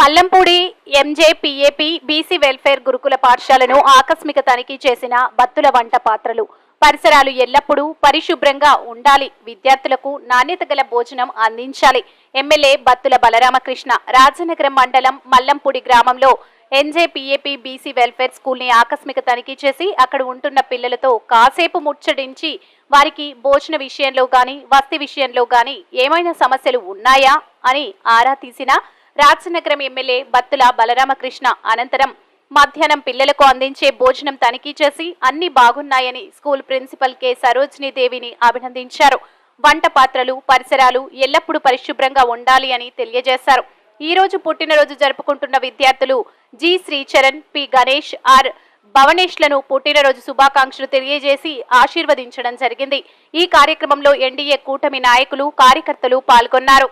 Mallampudi MJ PAP BC welfare గురుకుల పాఠశాలను ఆకస్మిక తనిఖీ చేసిన బత్తుల వంట పాత్రలు. పరిసరాలు ఎల్లప్పుడూ పరిశుభ్రంగా ఉండాలి. విద్యార్థులకు నాణ్యత గల భోజనం అందించాలి. ఎమ్మెల్యే బత్తుల బలరామకృష్ణ రాజనగరం మండలం మల్లంపూడి గ్రామంలో ఎంజే పీఏపీ బీసీ వెల్ఫేర్ స్కూల్ని ఆకస్మిక తనిఖీ చేసి అక్కడ ఉంటున్న పిల్లలతో కాసేపు ముచ్చడించి వారికి భోజన విషయంలో గాని వస్తి విషయంలో గాని ఏమైనా సమస్యలు ఉన్నాయా అని ఆరా తీసిన రాజనగరం ఎమ్మెల్యే బత్తుల బలరామకృష్ణ అనంతరం మధ్యాహ్నం పిల్లలకు అందించే భోజనం తనిఖీ చేసి అన్ని బాగున్నాయని స్కూల్ ప్రిన్సిపల్ కె. సరోజినీ దేవిని అభినందించారు. వంట పాత్రలు పరిసరాలు ఎల్లప్పుడూ పరిశుభ్రంగా ఉండాలి అని తెలియజేశారు. ఈ రోజు పుట్టినరోజు జరుపుకుంటున్న విద్యార్థులు G. Sricharan P. Ganesh R. భవనేష్లను పుట్టినరోజు శుభాకాంక్షలు తెలియజేసి ఆశీర్వదించడం జరిగింది. ఈ కార్యక్రమంలో ఎన్డీఏ కూటమి నాయకులు కార్యకర్తలు పాల్గొన్నారు.